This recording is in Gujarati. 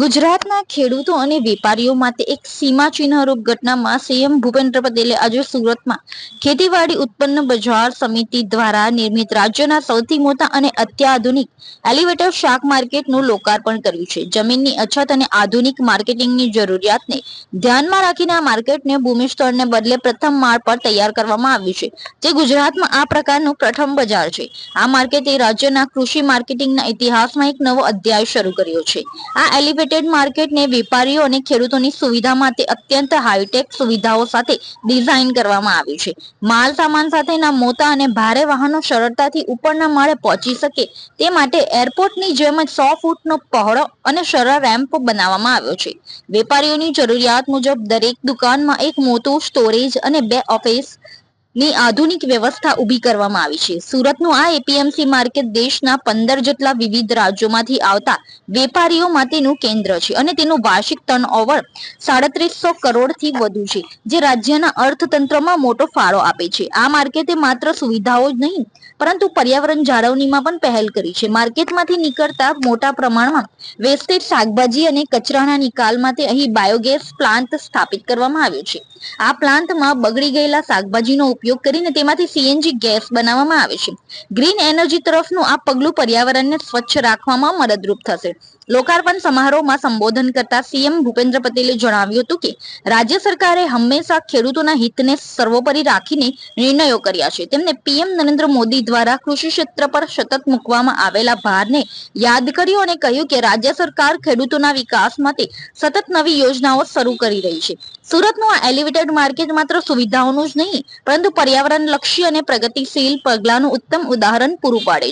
ગુજરાતના ખેડૂતો અને વેપારીઓ માટે એક સીમાચિહ્નરૂપ ઘટનામાં સીએમ ભૂપેન્દ્ર પટેલે આજે સુરતમાં ખેતીવાડી ઉત્પન્ન બજાર સમિતિ દ્વારા નિર્મિત રાજ્યના સૌથી મોટા અને અત્યાધુનિક એલિવેટર શાક માર્કેટનું લોકાર્પણ કર્યું છે. જમીનની અછત અને આધુનિક માર્કેટિંગની જરૂરિયાતને ધ્યાનમાં રાખીને આ માર્કેટને ભૂમિસ્તરને બદલે પ્રથમ માળ પર તૈયાર કરવામાં આવ્યું છે, જે ગુજરાતમાં આ પ્રકારનું પ્રથમ બજાર છે. આ માર્કેટે રાજ્યના કૃષિ માર્કેટિંગના ઇતિહાસમાં એક નવો અધ્યાય શરૂ કર્યો છે. આ એલિવેટેડ માર્કેટને વેપારીઓ અને ખેડૂતોની સુવિધા માટે અત્યંત હાઈટેક સુવિધાઓ સાથે ડિઝાઇન કરવામાં આવ્યું છે. માલ સામાન સાથેના મોટા અને ભારે વાહનો સરળતાથી ઉપરના માળે પહોંચી શકે તે માટે એરપોર્ટની જેમ જ સો ફૂટનો પહોળો અને સરળ રેમ્પ બનાવવામાં આવ્યો છે. વેપારીઓની જરૂરિયાત મુજબ દરેક દુકાનમાં એક મોટું સ્ટોરેજ અને બે ઓફિસ ની આધુનિક વ્યવસ્થા ઊભી કરવામાં આવી છે. સુરતનું આ એપીએમસી માર્કેટ દેશના પંદર જેટલા વિવિધ રાજ્યોમાંથી આવતા વેપારીઓ માટેનું કેન્દ્ર છે અને તેનું વાર્ષિક ટર્નઓવર સાડત્રીસો કરોડથી વધુ છે, જે રાજ્યના અર્થતંત્રમાં મોટો ફાળો આપે છે. આ માર્કેટે માત્ર સુવિધાઓ જ નહીં, પરંતુ પર્યાવરણ જાળવણીમાં પણ પહેલ કરી છે. માર્કેટમાંથી નીકળતા મોટા પ્રમાણમાં વેસ્ટેજ શાકભાજી અને કચરાના નિકાલ માટે અહીં બાયોગેસ પ્લાન્ટ સ્થાપિત કરવામાં આવ્યો છે. આ પ્લાન્ટમાં બગડી ગયેલા શાકભાજીનો ઉપયોગ કરીને તેમાંથી સીએનજી ગેસ બનાવવામાં આવે છે. ગ્રીન એનર્જી તરફનું આ પગલું પર્યાવરણને સ્વચ્છ રાખવામાં મદદરૂપ થશે. લોકાર્પણ સમારોહમાં સંબોધન કરતા સીએમ ભૂપેન્દ્ર પટેલે જણાવ્યું હતું કે, રાજ્ય સરકારે હંમેશા ખેડૂતોના હિતને સર્વોપરી રાખીને નિર્ણયો કર્યા છે. તેમને પીએમ નરેન્દ્ર મોદી દ્વારા કૃષિ ક્ષેત્ર પર સતત મૂકવામાં આવેલા ભારને યાદ કર્યો અને કહ્યું કે, રાજ્ય સરકાર ખેડૂતોના વિકાસ માટે સતત નવી યોજનાઓ શરૂ કરી રહી છે. સુરતનું આ એલિવેટેડ માર્કેટ માત્ર સુવિધાઓનું જ નહીં, પરંતુ પર્યાવરણ લક્ષી અને પ્રગતિશીલ પગલાંનું ઉત્તમ ઉદાહરણ પૂરું પાડે